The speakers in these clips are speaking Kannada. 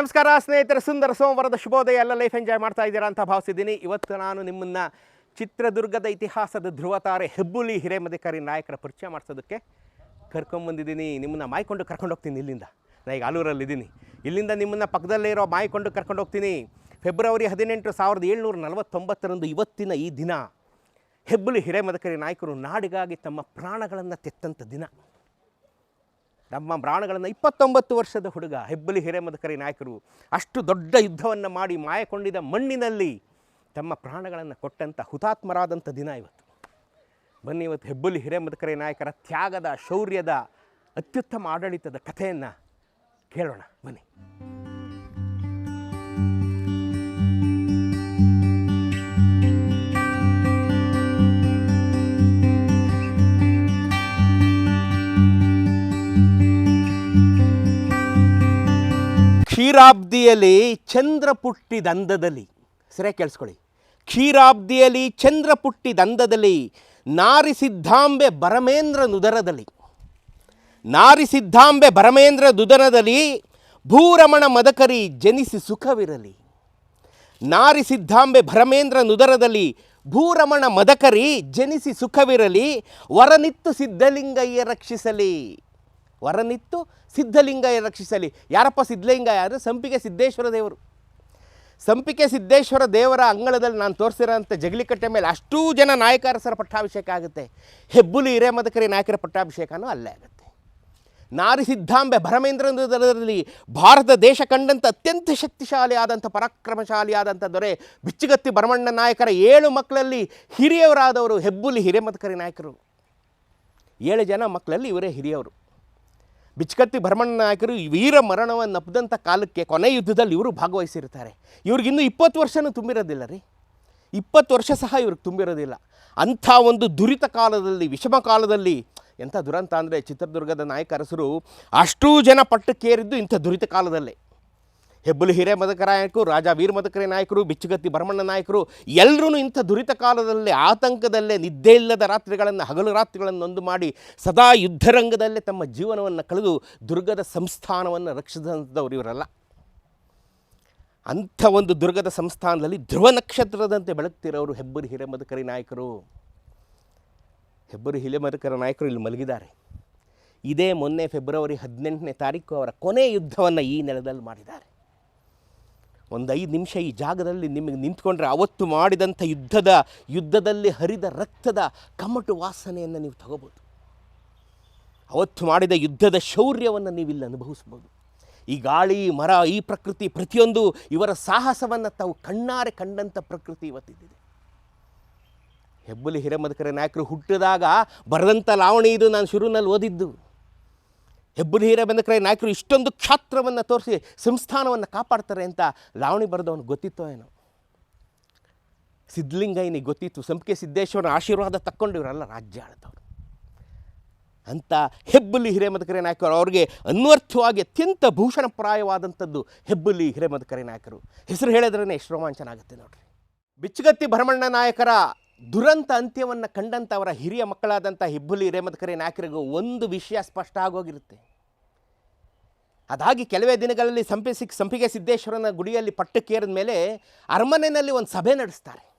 ನಮಸ್ಕಾರ, ಸ್ನೇಹಿತರೆ. ಸುಂದರ ಸೋಮವಾರದ ಶುಭೋದಯ. ಎಲ್ಲ ಲೈಫ್ ಎಂಜಾಯ್ ಮಾಡ್ತಾ ಇದ್ದೀರಾ ಅಂತ ಭಾವಿಸಿದ್ದೀನಿ. ಇವತ್ತು ನಾನು ನಿಮ್ಮನ್ನು ಚಿತ್ರದುರ್ಗದ ಇತಿಹಾಸದ ಧ್ರುವತಾರೆ ಹೆಬ್ಬುಲಿ ಹಿರೇಮಧಿಕಾರಿ ನಾಯಕರ ಪರಿಚಯ ಮಾಡಿಸೋದಕ್ಕೆ ಕರ್ಕೊಂಬಂದಿದ್ದೀನಿ. ನಿಮ್ಮನ್ನು ಮಾಯ್ಕೊಂಡು ಕರ್ಕೊಂಡು ಹೋಗ್ತೀನಿ ಇಲ್ಲಿಂದ. ನಾನು ಈಗ ಆಲೂರಲ್ಲಿ ಇದ್ದೀನಿ. ಇಲ್ಲಿಂದ ನಿಮ್ಮನ್ನು ಪಕ್ಕದಲ್ಲೇ ಇರೋ ಮಾಯ್ಕೊಂಡು ಕರ್ಕೊಂಡು ಹೋಗ್ತೀನಿ. ಫೆಬ್ರವರಿ ಹದಿನೆಂಟು ಸಾವಿರದ ಏಳ್ನೂರ ನಲವತ್ತೊಂಬತ್ತರಂದು ಇವತ್ತಿನ ಈ ದಿನ ಹೆಬ್ಬುಲಿ ಹಿರೇಮಧಿಕಾರಿ ನಾಯಕರು ನಾಡಿಗಾಗಿ ತಮ್ಮ ಪ್ರಾಣಗಳನ್ನು ತೆತ್ತಂಥ ದಿನ. ನಮ್ಮ ಪ್ರಾಣಗಳನ್ನು ಇಪ್ಪತ್ತೊಂಬತ್ತು ವರ್ಷದ ಹುಡುಗ, ಹೆಬ್ಬಲಿ ಹಿರೇಮದಕರಿ ನಾಯಕರು ಅಷ್ಟು ದೊಡ್ಡ ಯುದ್ಧವನ್ನು ಮಾಡಿ ಮಾಯಕೊಂಡಿದ ಮಣ್ಣಿನಲ್ಲಿ ತಮ್ಮ ಪ್ರಾಣಗಳನ್ನು ಕೊಟ್ಟಂಥ ಹುತಾತ್ಮರಾದಂಥ ದಿನ ಇವತ್ತು. ಬನ್ನಿ ಇವತ್ತು ಹೆಬ್ಬಲಿ ಹಿರೇಮದಕರಿ ನಾಯಕರ ತ್ಯಾಗದ, ಶೌರ್ಯದ, ಅತ್ಯುತ್ತಮ ಆಡಳಿತದ ಕಥೆಯನ್ನು ಕೇಳೋಣ. ಬನ್ನಿ. ಕ್ಷೀರಾಬ್ದಿಯಲ್ಲಿ ಚಂದ್ರ ಪುಟ್ಟಿದಂದದಲ್ಲಿ ಸರಿಯಾಗಿ ಕೇಳಿಸ್ಕೊಳ್ಳಿ. ಕ್ಷೀರಾಬ್ದಿಯಲ್ಲಿ ಚಂದ್ರ ಪುಟ್ಟಿದಂದದಲ್ಲಿ ನಾರಿ ಸಿದ್ಧಾಂಬೆ ಬರಮೇಂದ್ರ ನುದರದಲ್ಲಿ. ನಾರಿ ಸಿದ್ಧಾಂಬೆ ಬರಮೇಂದ್ರ ದುದರದಲ್ಲಿ ಭೂರಮಣ ಮದಕರಿ ಜನಿಸಿ ಸುಖವಿರಲಿ. ನಾರಿ ಸಿದ್ಧಾಂಬೆ ಭರಮೇಂದ್ರ ನುದರದಲ್ಲಿ ಭೂರಮಣ ಮದಕರಿ ಜನಿಸಿ ಸುಖವಿರಲಿ. ವರನಿತ್ತು ಸಿದ್ಧಲಿಂಗಯ್ಯ ರಕ್ಷಿಸಲಿ. ವರನಿತ್ತು, ಸಿದ್ಧಲಿಂಗಯ್ಯ ರಕ್ಷಿಸಲಿ. ಯಾರಪ್ಪ ಸಿದ್ಧಲಿಂಗ ಯಾರು ಸಂಪಿಗೆ ಸಿದ್ದೇಶ್ವರ ದೇವರು. ಸಂಪಿಗೆ ಸಿದ್ದೇಶ್ವರ ದೇವರ ಅಂಗಳದಲ್ಲಿ ನಾನು ತೋರಿಸಿರೋಂಥ ಜಗಲಿಕಟ್ಟೆ ಮೇಲೆ ಅಷ್ಟೂ ಜನ ನಾಯಕರಸರ ಪಟ್ಟಾಭಿಷೇಕ ಆಗುತ್ತೆ. ಹೆಬ್ಬುಲಿ, ಹಿರೇಮದಕರಿ ನಾಯಕರ ಪಟ್ಟಾಭಿಷೇಕನೂ ಅಲ್ಲೇ ಆಗುತ್ತೆ. ನಾರಿ ಸಿದ್ಧಾಂಬೆ ಭರಮೇಂದ್ರದಲ್ಲಿ ಭಾರತ ದೇಶ ಕಂಡಂಥ ಅತ್ಯಂತ ಶಕ್ತಿಶಾಲಿ ಪರಾಕ್ರಮಶಾಲಿಯಾದಂಥ ದೊರೆ ಬಿಚ್ಚುಗತ್ತಿ ಭರಮಣ್ಣ ನಾಯಕರ ಏಳು ಮಕ್ಕಳಲ್ಲಿ ಹಿರಿಯವರಾದವರು ಹೆಬ್ಬುಲಿ, ಹಿರೇಮದಕರಿ ನಾಯಕರು. ಏಳು ಜನ ಮಕ್ಕಳಲ್ಲಿ ಇವರೇ ಹಿರಿಯವರು. ಬಿಚ್ಕತ್ತಿ ಭರಮಣ್ಣ ನಾಯಕರು ವೀರ ಮರಣವನ್ನು ನಪ್ಪದಂಥ ಕಾಲಕ್ಕೆ ಕೊನೆ ಯುದ್ಧದಲ್ಲಿ ಇವರು ಭಾಗವಹಿಸಿರ್ತಾರೆ. ಇವ್ರಿಗಿನ್ನೂ ಇಪ್ಪತ್ತು ವರ್ಷವೂ ತುಂಬಿರೋದಿಲ್ಲ ರೀ. ಇಪ್ಪತ್ತು ವರ್ಷ ಸಹ ಇವ್ರಿಗೆ ತುಂಬಿರೋದಿಲ್ಲ. ಅಂಥ ಒಂದು ದುರಿತ ಕಾಲದಲ್ಲಿ, ವಿಷಮ ಕಾಲದಲ್ಲಿ ಎಂಥ ದುರಂತ ಅಂದರೆ ಚಿತ್ರದುರ್ಗದ ನಾಯಕ ಅರಸರು ಅಷ್ಟೂ ಜನ ಪಟ್ಟಕ್ಕೇರಿದ್ದು ಇಂಥ ದುರಿತ ಕಾಲದಲ್ಲೇ. ಹೆಬ್ಬುಲಿ ಹಿರೇಮದಕರ ನಾಯಕರು, ರಾಜ ವೀರಮದಕರಿ ನಾಯಕರು, ಬಿಚ್ಚುಗತ್ತಿ ಭರಮಣ್ಣ ನಾಯಕರು ಎಲ್ಲರೂ ಇಂಥ ದುರಿತ ಕಾಲದಲ್ಲೇ, ಆತಂಕದಲ್ಲೇ, ನಿದ್ದೆ ಇಲ್ಲದ ರಾತ್ರಿಗಳನ್ನು, ಹಗಲು ರಾತ್ರಿಗಳನ್ನು ಒಂದು ಮಾಡಿ, ಸದಾ ಯುದ್ಧರಂಗದಲ್ಲೇ ತಮ್ಮ ಜೀವನವನ್ನು ಕಳೆದು ದುರ್ಗದ ಸಂಸ್ಥಾನವನ್ನು ರಕ್ಷಿಸಿದಂಥವ್ರು ಇವರಲ್ಲ. ಅಂಥ ಒಂದು ದುರ್ಗದ ಸಂಸ್ಥಾನದಲ್ಲಿ ಧ್ರುವ ನಕ್ಷತ್ರದಂತೆ ಬೆಳಗ್ತಿರೋರು ಹಿರೆ ಹಿರೇಮದಕರಿ ನಾಯಕರು. ಹೆಬ್ಬುರಿ ಹಿರೇಮದಕರ ನಾಯಕರು ಇಲ್ಲಿ ಮಲಗಿದ್ದಾರೆ. ಇದೇ ಮೊನ್ನೆ ಫೆಬ್ರವರಿ ಹದಿನೆಂಟನೇ ತಾರೀಕು ಅವರ ಕೊನೆ ಯುದ್ಧವನ್ನು ಈ ನೆಲದಲ್ಲಿ ಮಾಡಿದ್ದಾರೆ. ಒಂದು ಐದು ನಿಮಿಷ ಈ ಜಾಗದಲ್ಲಿ ನಿಮಗೆ ನಿಂತ್ಕೊಂಡ್ರೆ ಅವತ್ತು ಮಾಡಿದಂಥ ಯುದ್ಧದ, ಯುದ್ಧದಲ್ಲಿ ಹರಿದ ರಕ್ತದ ಕಮಟು ವಾಸನೆಯನ್ನು ನೀವು ತಗೋಬೋದು. ಅವತ್ತು ಮಾಡಿದ ಯುದ್ಧದ ಶೌರ್ಯವನ್ನು ನೀವಿಲ್ಲಿ ಅನುಭವಿಸ್ಬೋದು. ಈ ಗಾಳಿ, ಮರ, ಈ ಪ್ರಕೃತಿ ಪ್ರತಿಯೊಂದು ಇವರ ಸಾಹಸವನ್ನು ತಾವು ಕಣ್ಣಾರೆ ಕಂಡಂಥ ಪ್ರಕೃತಿ ಇವತ್ತಿದ್ದಿದೆ. ಹೆಬ್ಬುಲಿ ಹಿರೇಮದಕರ ನಾಯಕರು ಹುಟ್ಟಿದಾಗ ಬರೆದಂಥ ಲಾವಣಿ ಇದು ನಾನು ಶುರುವಿನಲ್ಲಿ ಓದಿದ್ದು. ಹೆಬ್ಬುಲಿ ಹಿರೇಮದಕರ ನಾಯಕರು ಇಷ್ಟೊಂದು ಕ್ಷಾತ್ರವನ್ನು ತೋರಿಸಿ ಸಂಸ್ಥಾನವನ್ನು ಕಾಪಾಡ್ತಾರೆ ಅಂತ ಲಾವಣಿ ಬರೆದವನು ಗೊತ್ತಿತ್ತೋ ಏನೋ? ಸಿದ್ಧಲಿಂಗಯ್ಯನಿಗೆ ಗೊತ್ತಿತ್ತು. ಸಂಪಿಗೆ ಸಿದ್ದೇಶ್ವರನ ಆಶೀರ್ವಾದ ತಕ್ಕೊಂಡು ಇವರೆಲ್ಲ ರಾಜ್ಯ ಆಳ್ದವರು ಅಂತ ಹೆಬ್ಬುಲಿ ಹಿರೇಮದಕರೆ ನಾಯಕರು ಅವ್ರಿಗೆ ಅನ್ವರ್ಥವಾಗಿ ಅತ್ಯಂತ ಭೂಷಣಪ್ರಾಯವಾದಂಥದ್ದು ಹೆಬ್ಬುಲಿ ಹಿರೇಮದಕರೆ ನಾಯಕರು. ಹೆಸರು ಹೇಳಿದ್ರೇ ಎಷ್ಟು ರೋಮಾಂಚನ ಆಗುತ್ತೆ ನೋಡ್ರಿ. ಬಿಚ್ಚುಗತ್ತಿ ಭರಮಣ್ಣ ನಾಯಕರ ದುರಂತ ಅಂತ್ಯವನ್ನು ಕಂಡಂಥ ಅವರ ಹಿರಿಯ ಮಕ್ಕಳಾದಂಥ ಹೆಬ್ಬುಲಿ ಹಿರೇಮದಕರೆ ನಾಯಕರಿಗೂ ಒಂದು ವಿಷಯ ಸ್ಪಷ್ಟ ಆಗೋಗಿರುತ್ತೆ. ಅದಾಗಿ ಕೆಲವೇ ದಿನಗಳಲ್ಲಿ ಸಂಪಿ ಸಿಕ್ ಸಂಪಿಗೆ ಸಿದ್ದೇಶ್ವರನ ಗುಡಿಯಲ್ಲಿ ಪಟ್ಟಕ್ಕೇರಿದ ಮೇಲೆ ಅರಮನೆಯಲ್ಲಿ ಒಂದು ಸಭೆ ನಡೆಸ್ತಾರೆ.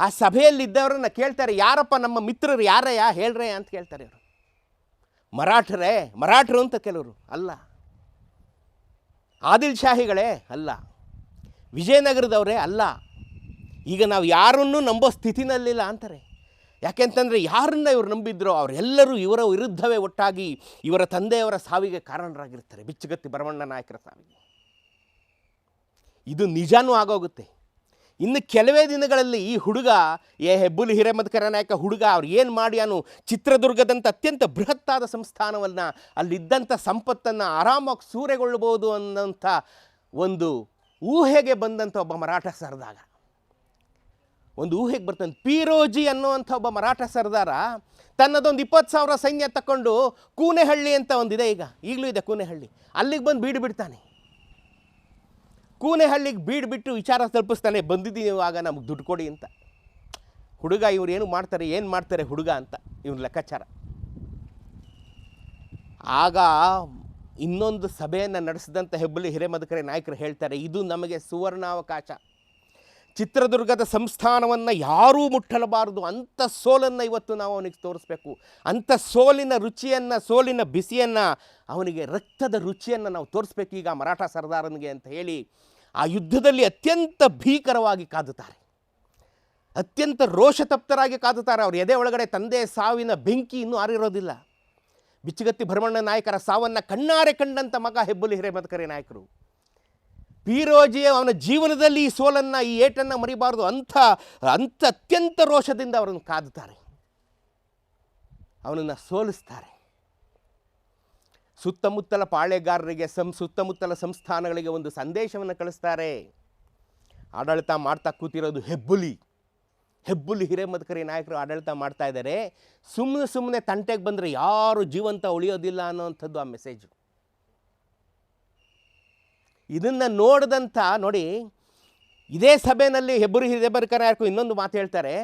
ಆ ಸಭೆಯಲ್ಲಿದ್ದವರನ್ನ ಕೇಳ್ತಾರೆ, ಯಾರಪ್ಪ ನಮ್ಮ ಮಿತ್ರರು, ಯಾರಯ್ಯ? ಹೇಳ್ರೆ ಅಂತ ಕೇಳ್ತಾರೆ ಇವರು. ಮರಾಠರೇ, ಮರಾಠರು ಅಂತ ಕೆಲವರು. ಅಲ್ಲ. ಆದಿಲ್ ಶಾಹಿಗಳೇ ಅಲ್ಲ. ವಿಜಯನಗರದವರೇ? ಅಲ್ಲ. ಈಗ ನಾವು ಯಾರನ್ನೂ ನಂಬೋ ಸ್ಥಿತಿನಲ್ಲಿಲ್ಲ ಅಂತಾರೆ. ಯಾಕೆಂತಂದರೆ ಯಾರನ್ನ ಇವರು ನಂಬಿದ್ರೋ ಅವರೆಲ್ಲರೂ ಇವರ ವಿರುದ್ಧವೇ ಒಟ್ಟಾಗಿ ಇವರ ತಂದೆಯವರ ಸಾವಿಗೆ ಕಾರಣರಾಗಿರ್ತಾರೆ, ಬಿಚ್ಚುಗತ್ತಿ ಭರಮಣ್ಣ ನಾಯಕರ ಸಾವಿಗೆ. ಇದು ನಿಜಾನೂ ಆಗೋಗುತ್ತೆ. ಇನ್ನು ಕೆಲವೇ ದಿನಗಳಲ್ಲಿ ಈ ಹುಡುಗ, ಏ ಹೆಬ್ಬುಲಿ ಹಿರೇಮದ್ಕರ ನಾಯಕ ಹುಡುಗ, ಅವ್ರು ಏನು ಮಾಡಿ ಅನು ಚಿತ್ರದುರ್ಗದಂಥ ಅತ್ಯಂತ ಬೃಹತ್ತಾದ ಸಂಸ್ಥಾನವನ್ನು ಅಲ್ಲಿದ್ದಂಥ ಸಂಪತ್ತನ್ನು ಆರಾಮಾಗಿ ಸೂರೆಗೊಳ್ಳಬಹುದು ಅನ್ನೋಂಥ ಒಂದು ಊಹೆಗೆ ಬಂದಂಥ ಒಬ್ಬ ಮರಾಠ ಸರ್ದಾರ ಒಂದು ಊಹೆಗೆ ಬರ್ತಾನೆ ಪೀರೋಜಿ ಅನ್ನುವಂಥ ಒಬ್ಬ ಮರಾಠ ಸರ್ದಾರ ತನ್ನದೊಂದು ಇಪ್ಪತ್ತು ಸಾವಿರ ಸೈನ್ಯ ತಗೊಂಡು ಕೂನೆಹಳ್ಳಿ ಅಂತ ಒಂದಿದೆ ಈಗ. ಈಗಲೂ ಇದೆ ಕೂನೆಹಳ್ಳಿ. ಅಲ್ಲಿಗೆ ಬಂದು ಬೀಡು ಬಿಡ್ತಾನೆ. ಕೂನೆಹಳ್ಳಿಗೆ ಬೀಡು ಬಿಟ್ಟು ವಿಚಾರ ತಲುಪಿಸ್ತಾನೆ ಆಗ ನಮಗೆ ದುಡ್ಡು ಕೊಡಿ ಅಂತ. ಹುಡುಗ ಇವ್ರು ಏನು ಮಾಡ್ತಾರೆ ಏನು ಮಾಡ್ತಾರೆ ಹುಡುಗ ಅಂತ ಇವ್ರ ಲೆಕ್ಕಾಚಾರ. ಆಗ ಇನ್ನೊಂದು ಸಭೆಯನ್ನು ನಡೆಸಿದಂಥ ಹೆಬ್ಬಳ್ಳಿ ಹಿರೇಮದಕರೆ ನಾಯಕರು ಹೇಳ್ತಾರೆ, ಇದು ನಮಗೆ ಸುವರ್ಣಾವಕಾಶ. ಚಿತ್ರದುರ್ಗದ ಸಂಸ್ಥಾನವನ್ನು ಯಾರೂ ಮುಟ್ಟಲಬಾರದು. ಅಂಥ ಸೋಲನ್ನು ಇವತ್ತು ನಾವು ಅವನಿಗೆ ತೋರಿಸ್ಬೇಕು. ಅಂಥ ಸೋಲಿನ ರುಚಿಯನ್ನು, ಸೋಲಿನ ಬಿಸಿಯನ್ನು ಅವನಿಗೆ ರಕ್ತದ ರುಚಿಯನ್ನು ನಾವು ತೋರಿಸ್ಬೇಕು ಈಗ ಮರಾಠ ಸರ್ದಾರನಿಗೆ ಅಂತ ಹೇಳಿ ಆ ಯುದ್ಧದಲ್ಲಿ ಅತ್ಯಂತ ಭೀಕರವಾಗಿ ಕಾದುತ್ತಾರೆ. ಅತ್ಯಂತ ರೋಷತಪ್ತರಾಗಿ ಕಾದುತ್ತಾರೆ. ಅವರು ಎದೆ ಒಳಗಡೆ ತಂದೆ ಸಾವಿನ ಬೆಂಕಿ ಇನ್ನೂ ಆರಿರೋದಿಲ್ಲ. ಬಿಚ್ಚುಗತ್ತಿ ಭರಮಣ್ಣ ನಾಯಕರ ಸಾವನ್ನು ಕಣ್ಣಾರೆ ಕಂಡಂಥ ಮಗ ಹೆಬ್ಬುಲಿ ಹಿರೇಮದಕರೆ ನಾಯಕರು. ಪೀರೋಜಿ ಅವನ ಜೀವನದಲ್ಲಿ ಈ ಸೋಲನ್ನು, ಈ ಏಟನ್ನು ಮರಿಬಾರ್ದು. ಅಂಥ ಅಂಥ ಅತ್ಯಂತ ರೋಷದಿಂದ ಅವರನ್ನು ಕಾದುತ್ತಾರೆ. ಅವನನ್ನು ಸೋಲಿಸ್ತಾರೆ. ಸುತ್ತಮುತ್ತಲ ಪಾಳೆಗಾರರಿಗೆ ಸಂ, ಸುತ್ತಮುತ್ತಲ ಸಂಸ್ಥಾನಗಳಿಗೆ ಒಂದು ಸಂದೇಶವನ್ನು ಕಳಿಸ್ತಾರೆ. ಆಡಳಿತ ಮಾಡ್ತಾ ಕೂತಿರೋದು ಹೆಬ್ಬುಲಿ. ಹೆಬ್ಬುಲಿ ಹಿರೇಮದ್ಕರಿ ನಾಯಕರು ಆಡಳಿತ ಮಾಡ್ತಾ ಇದ್ದಾರೆ. ಸುಮ್ಮನೆ ಸುಮ್ಮನೆ ತಂಟೆಗೆ ಬಂದರೆ ಯಾರು ಜೀವಂತ ಉಳಿಯೋದಿಲ್ಲ ಅನ್ನೋವಂಥದ್ದು ಆ ಮೆಸೇಜು ಇದನ್ನು ನೋಡಿದಂಥ ನೋಡಿ ಇದೇ ಸಭೆಯಲ್ಲಿ ಹೆಬ್ಬರು ಹಿರೇಬರ್ಕರ ನಾಯಕರು ಇನ್ನೊಂದು ಮಾತು ಹೇಳ್ತಾರೆ,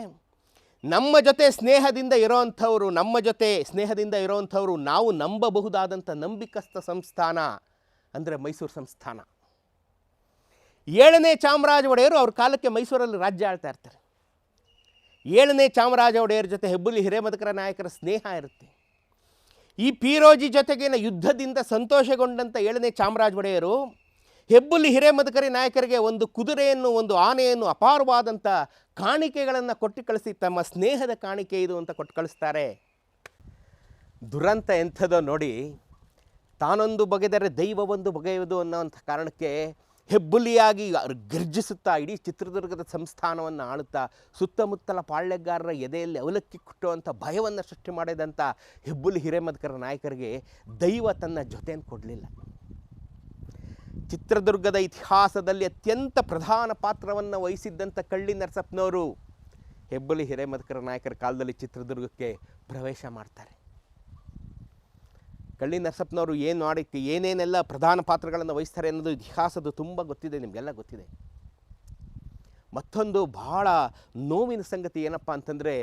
ನಮ್ಮ ಜೊತೆ ಸ್ನೇಹದಿಂದ ಇರೋವಂಥವ್ರು ನಮ್ಮ ಜೊತೆ ಸ್ನೇಹದಿಂದ ಇರೋವಂಥವ್ರು ನಾವು ನಂಬಬಹುದಾದಂಥ ನಂಬಿಕಸ್ಥ ಸಂಸ್ಥಾನ ಅಂದರೆ ಮೈಸೂರು ಸಂಸ್ಥಾನ. ಏಳನೇ ಚಾಮರಾಜ ಒಡೆಯರು ಅವ್ರ ಕಾಲಕ್ಕೆ ಮೈಸೂರಲ್ಲಿ ರಾಜ್ಯ ಆಳ್ತಾ ಇರ್ತಾರೆ. ಏಳನೇ ಚಾಮರಾಜ ಒಡೆಯರ ಜೊತೆ ಹೆಬ್ಬುಲಿ ಹಿರೇಮದಕರ ನಾಯಕರ ಸ್ನೇಹ ಇರುತ್ತೆ. ಈ ಪೀರೋಜಿ ಜೊತೆಗಿನ ಯುದ್ಧದಿಂದ ಸಂತೋಷಗೊಂಡಂಥ ಏಳನೇ ಚಾಮರಾಜ ಒಡೆಯರು ಹೆಬ್ಬುಲಿ ಹಿರೇಮದಕರಿ ನಾಯಕರಿಗೆ ಒಂದು ಕುದುರೆಯನ್ನು, ಒಂದು ಆನೆಯನ್ನು ಅಪಾರವಾದಂಥ ಕಾಣಿಕೆಗಳನ್ನು ಕೊಟ್ಟು ಕಳಿಸಿ, ತಮ್ಮ ಸ್ನೇಹದ ಕಾಣಿಕೆ ಇದು ಅಂತ ಕೊಟ್ಟು ಕಳಿಸ್ತಾರೆ. ದುರಂತ ಎಂಥದೋ ನೋಡಿ, ತಾನೊಂದು ಬಗೆದರೆ ದೈವ ಒಂದು ಬಗೆಯುವುದು ಅನ್ನೋವಂಥ ಕಾರಣಕ್ಕೆ ಹೆಬ್ಬುಲಿಯಾಗಿ ಗರ್ಜಿಸುತ್ತಾ, ಇಡೀ ಚಿತ್ರದುರ್ಗದ ಸಂಸ್ಥಾನವನ್ನು ಆಳುತ್ತಾ, ಸುತ್ತಮುತ್ತಲ ಪಾಳ್ಯಗಾರರ ಎದೆಯಲ್ಲಿ ಅವಲಕ್ಕಿ ಕುಟ್ಟುವಂಥ ಭಯವನ್ನು ಸೃಷ್ಟಿ ಮಾಡಿದಂಥ ಹೆಬ್ಬುಲಿ ಹಿರೇಮದ್ಕರ ನಾಯಕರಿಗೆ ದೈವ ತನ್ನ ಜೊತೆಯನ್ನು ಕೊಡಲಿಲ್ಲ. ಚಿತ್ರದುರ್ಗದ ಇತಿಹಾಸದಲ್ಲಿ ಅತ್ಯಂತ ಪ್ರಧಾನ ಪಾತ್ರವನ್ನು ವಹಿಸಿದ್ದಂಥ ಕಳ್ಳಿ ನರಸಪ್ಪನವರು. ಹೆಬ್ಬಳ್ಳಿ ಹಿರೇಮದಕರ ನಾಯಕರ ಕಾಲದಲ್ಲಿ ಚಿತ್ರದುರ್ಗಕ್ಕೆ ಪ್ರವೇಶ ಮಾಡ್ತಾರೆ. ಕಳ್ಳಿ ನರಸಪ್ಪನವರು ಏನು ಮಾಡಿ ಏನೇನೆಲ್ಲ ಪ್ರಧಾನ ಪಾತ್ರಗಳನ್ನು ವಹಿಸ್ತಾರೆ ಅನ್ನೋದು ಇತಿಹಾಸದ ತುಂಬ ಗೊತ್ತಿದೆ, ನಿಮಗೆಲ್ಲ ಗೊತ್ತಿದೆ. ಮತ್ತೊಂದು ಬಹಳ ನೋವಿನ ಸಂಗತಿ ಏನಪ್ಪ ಅಂತಂದರೆ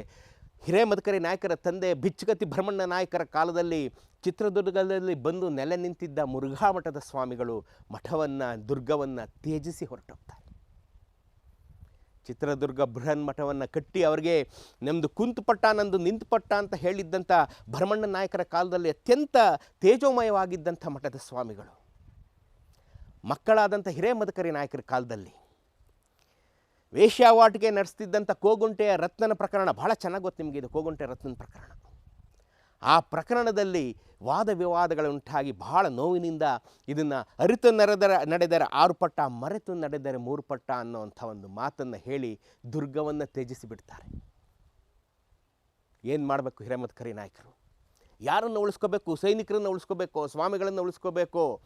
ಹಿರೇಮದಕರಿ ನಾಯಕರ ತಂದೆ ಬಿಚ್ಚುಗತಿ ಭ್ರಮಣ್ಣ ನಾಯಕರ ಕಾಲದಲ್ಲಿ ಚಿತ್ರದುರ್ಗದಲ್ಲಿ ಬಂದು ನೆಲೆ ನಿಂತಿದ್ದ ಮುರುಘಾ ಮಠದ ಸ್ವಾಮಿಗಳು ಮಠವನ್ನು, ದುರ್ಗವನ್ನು ತ್ಯಜಿಸಿ ಹೊರಟೋಗ್ತಾರೆ. ಚಿತ್ರದುರ್ಗ ಬೃಹನ್ ಮಠವನ್ನು ಕಟ್ಟಿ ಅವರಿಗೆ ನಮ್ಮದು ಕುಂತು ಪಟ್ಟ, ನಂದು ನಿಂತು ಪಟ್ಟ ಅಂತ ಹೇಳಿದ್ದಂಥ ಭರಮಣ್ಣ ನಾಯಕರ ಕಾಲದಲ್ಲಿ ಅತ್ಯಂತ ತೇಜೋಮಯವಾಗಿದ್ದಂಥ ಮಠದ ಸ್ವಾಮಿಗಳು. ಮಕ್ಕಳಾದಂಥ ಹಿರೇಮದಕರಿ ನಾಯಕರ ಕಾಲದಲ್ಲಿ ವೇಶ್ಯಾವಾಟಿಕೆ ನಡೆಸ್ತಿದ್ದಂಥ ಕೋಗುಂಟೆಯ ರತ್ನನ ಪ್ರಕರಣ ಭಾಳ ಚೆನ್ನಾಗಿ ಗೊತ್ತು ನಿಮಗೆ ಇದು, ಕೋಗುಂಟೆ ರತ್ನನ ಪ್ರಕರಣ. ಆ ಪ್ರಕರಣದಲ್ಲಿ ವಾದ ವಿವಾದಗಳುಂಟಾಗಿ ಬಹಳ ನೋವಿನಿಂದ ಇದನ್ನು ಅರಿತು ನಡೆದರ ನಡೆದರೆ ಆರು ಪಟ್ಟ, ಮರೆತು ನಡೆದರೆ ಮೂರು ಪಟ್ಟ ಅನ್ನೋವಂಥ ಒಂದು ಮಾತನ್ನು ಹೇಳಿ ದುರ್ಗವನ್ನು ತ್ಯಜಿಸಿ ಬಿಡ್ತಾರೆ. ಏನು ಮಾಡಬೇಕು ಹಿರೇಮತ್ ನಾಯಕರು? ಯಾರನ್ನು ಉಳಿಸ್ಕೋಬೇಕು? ಸೈನಿಕರನ್ನು ಉಳಿಸ್ಕೋಬೇಕು? ಸ್ವಾಮಿಗಳನ್ನು ಉಳಿಸ್ಕೋಬೇಕು?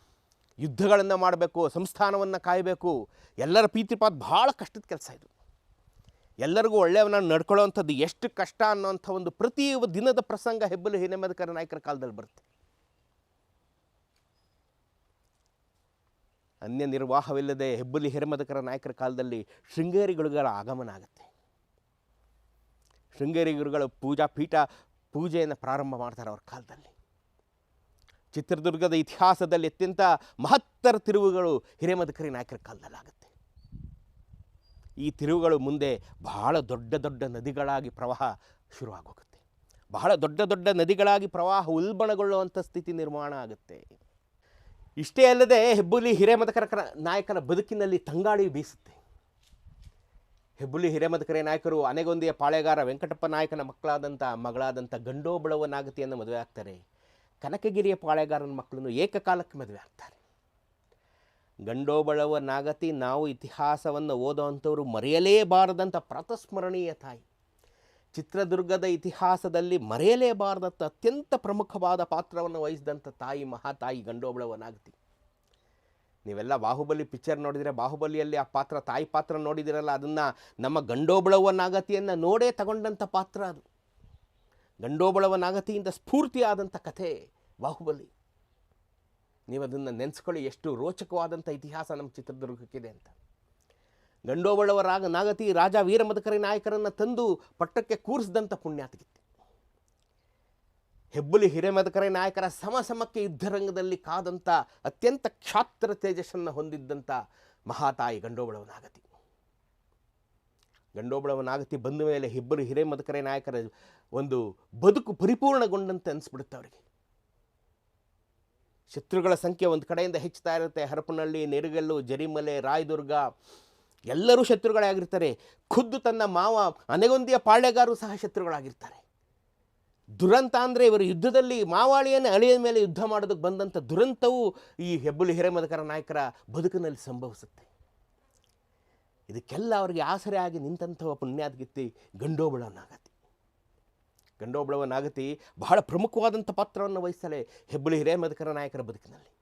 ಯುದ್ಧಗಳನ್ನು ಮಾಡಬೇಕು, ಸಂಸ್ಥಾನವನ್ನು ಕಾಯಬೇಕು. ಎಲ್ಲರ ಪ್ರೀತಿಪಾದ ಭಾಳ ಕಷ್ಟದ ಕೆಲಸ ಇದು. ಎಲ್ಲರಿಗೂ ಒಳ್ಳೆಯವನ್ನ ನಡ್ಕೊಳ್ಳೋವಂಥದ್ದು ಎಷ್ಟು ಕಷ್ಟ ಅನ್ನೋಂಥ ಒಂದು ಪ್ರತಿ ದಿನದ ಪ್ರಸಂಗ ಹೆಬ್ಬಲು ಹಿರೇಮದಕರ ನಾಯಕರ ಕಾಲದಲ್ಲಿ ಬರುತ್ತೆ. ಅನ್ಯ ನಿರ್ವಾಹವಿಲ್ಲದೆ ಹೆಬ್ಬಲಿ ಹಿರಮದಕರ ನಾಯಕರ ಕಾಲದಲ್ಲಿ ಶೃಂಗೇರಿ ಗುರುಗಳ ಆಗಮನ ಆಗುತ್ತೆ. ಶೃಂಗೇರಿ ಗುರುಗಳು ಪೂಜಾ ಪೀಠ ಪೂಜೆಯನ್ನು ಪ್ರಾರಂಭ ಮಾಡ್ತಾರೆ ಅವ್ರ ಕಾಲದಲ್ಲಿ. ಚಿತ್ರದುರ್ಗದ ಇತಿಹಾಸದಲ್ಲಿ ಅತ್ಯಂತ ಮಹತ್ತರ ತಿರುವುಗಳು ಹಿರೇಮದಕರಿ ನಾಯಕರ ಕಾಲದಲ್ಲಾಗುತ್ತೆ. ಈ ತಿರುವುಗಳು ಮುಂದೆ ಬಹಳ ದೊಡ್ಡ ದೊಡ್ಡ ನದಿಗಳಾಗಿ ಪ್ರವಾಹ ಶುರುವಾಗೋಗುತ್ತೆ. ಬಹಳ ದೊಡ್ಡ ದೊಡ್ಡ ನದಿಗಳಾಗಿ ಪ್ರವಾಹ ಉಲ್ಬಣಗೊಳ್ಳುವಂಥ ಸ್ಥಿತಿ ನಿರ್ಮಾಣ ಆಗುತ್ತೆ. ಇಷ್ಟೇ ಅಲ್ಲದೆ ಹೆಬ್ಬುಲಿ ಹಿರೇಮದಕರ ನಾಯಕನ ಬದುಕಿನಲ್ಲಿ ತಂಗಾಳಿ ಬೀಸುತ್ತೆ. ಹೆಬ್ಬುಲಿ ಹಿರೇಮದಕರೆ ನಾಯಕರು ಅನೆಗೊಂದಿಯ ಪಾಳೆಗಾರ ವೆಂಕಟಪ್ಪ ನಾಯಕನ ಮಕ್ಕಳಾದಂಥ ಮಗಳಾದಂಥ ಗಂಡೋಬಳವ ನಾಗತಿಯನ್ನು ಮದುವೆ ಆಗ್ತಾರೆ. ಕನಕಗಿರಿಯ ಪಾಳೆಗಾರನ ಮಕ್ಕಳನ್ನು ಏಕಕಾಲಕ್ಕೆ ಮದುವೆ ಆಗ್ತಾರೆ. ಗಂಡೋಬಳವ ನಾಗತಿ ನಾವು ಇತಿಹಾಸವನ್ನು ಓದುವಂಥವರು ಮರೆಯಲೇಬಾರದಂಥ ಪ್ರಾತಸ್ಮರಣೀಯ ತಾಯಿ. ಚಿತ್ರದುರ್ಗದ ಇತಿಹಾಸದಲ್ಲಿ ಮರೆಯಲೇಬಾರದಂಥ ಅತ್ಯಂತ ಪ್ರಮುಖವಾದ ಪಾತ್ರವನ್ನು ವಹಿಸಿದಂಥ ತಾಯಿ ಮಹಾತಾಯಿ ಗಂಡೋಬಳವ ನಾಗತಿ. ನೀವೆಲ್ಲ ಬಾಹುಬಲಿ ಪಿಕ್ಚರ್ ನೋಡಿದರೆ ಬಾಹುಬಲಿಯಲ್ಲಿ ಆ ಪಾತ್ರ ತಾಯಿ ಪಾತ್ರ ನೋಡಿದಿರಲ್ಲ, ಅದನ್ನು ನಮ್ಮ ಗಂಡೋಬಳವ ನಾಗತಿಯನ್ನು ನೋಡೇ ತಗೊಂಡಂಥ ಪಾತ್ರ ಅದು. ಗಂಡೋಬಳವ ನಾಗತಿಯಿಂದ ಸ್ಫೂರ್ತಿಯಾದಂಥ ಕಥೆ ಬಾಹುಬಲಿ. ನೀವು ಅದನ್ನು ನೆನೆಸ್ಕೊಳ್ಳಿ, ಎಷ್ಟು ರೋಚಕವಾದಂಥ ಇತಿಹಾಸ ನಮ್ಮ ಚಿತ್ರದುರ್ಗಕ್ಕಿದೆ ಅಂತ. ಗಂಡೋಬಳವ ರಾಗ ನಾಗತಿ ರಾಜ ವೀರಮದಕರಿ ನಾಯಕರನ್ನು ತಂದು ಪಟ್ಟಕ್ಕೆ ಕೂರಿಸಿದಂಥ ಪುಣ್ಯಾತಗಿತ್ತು. ಹೆಬ್ಬುಲಿ ಹಿರೇಮದಕರೆ ನಾಯಕರ ಸಮ ಸಮಕ್ಕೆ ಯುದ್ಧರಂಗದಲ್ಲಿ ಕಾದಂಥ ಅತ್ಯಂತ ಕ್ಷಾತ್ರ ತೇಜಸ್ಸನ್ನು ಹೊಂದಿದ್ದಂಥ ಮಹಾತಾಯಿ ಗಂಡೋಬಳವನಾಗತಿ ಗಂಡೋಬಳವನಾಗತಿ ಬಂದ ಮೇಲೆ ಹೆಬ್ಬುಲಿ ಹಿರೇಮದಕರೆ ನಾಯಕರ ಒಂದು ಬದುಕು ಪರಿಪೂರ್ಣಗೊಂಡಂತೆ ಅನಿಸ್ಬಿಡುತ್ತೆ ಅವರಿಗೆ. ಶತ್ರುಗಳ ಸಂಖ್ಯೆ ಒಂದು ಕಡೆಯಿಂದ ಹೆಚ್ಚುತ್ತಾ ಇರುತ್ತೆ ಹರಪನಹಳ್ಳಿ, ನೆರಗಲ್ಲು, ಜರಿಮಲೆ, ರಾಯದುರ್ಗ, ಎಲ್ಲರೂ ಶತ್ರುಗಳೇ ಆಗಿರ್ತಾರೆ. ಖುದ್ದು ತನ್ನ ಮಾವ ಅನೆಗೊಂದಿಯ ಪಾಳ್ಯಗಾರು ಸಹ ಶತ್ರುಗಳಾಗಿರ್ತಾರೆ. ದುರಂತ ಅಂದರೆ ಇವರು ಯುದ್ಧದಲ್ಲಿ ಮಾವಾಳಿಯನ್ನು ಅಳಿಯ ಮೇಲೆ ಯುದ್ಧ ಮಾಡೋದಕ್ಕೆ ಬಂದಂಥ ದುರಂತವು ಈ ಹೆಬ್ಬುಲಿ ಹಿರೇಮದಕರ ನಾಯಕರ ಬದುಕಿನಲ್ಲಿ ಸಂಭವಿಸುತ್ತೆ. ಇದಕ್ಕೆಲ್ಲ ಅವರಿಗೆ ಆಸರೆ ಆಗಿ ನಿಂತಹ ಪುಣ್ಯಾದ್ಗಿತ್ತಿ ಗಂಡೋಬಳವನಾಗತಿ. ಗಂಡೋಬಳವನಾಗತಿ ಬಹಳ ಪ್ರಮುಖವಾದಂಥ ಪಾತ್ರವನ್ನು ವಹಿಸ್ತಾಳೆ ಹೆಬ್ಬುಲಿ ಹಿರೇಮದಕರ ನಾಯಕರ ಬದುಕಿನಲ್ಲಿ.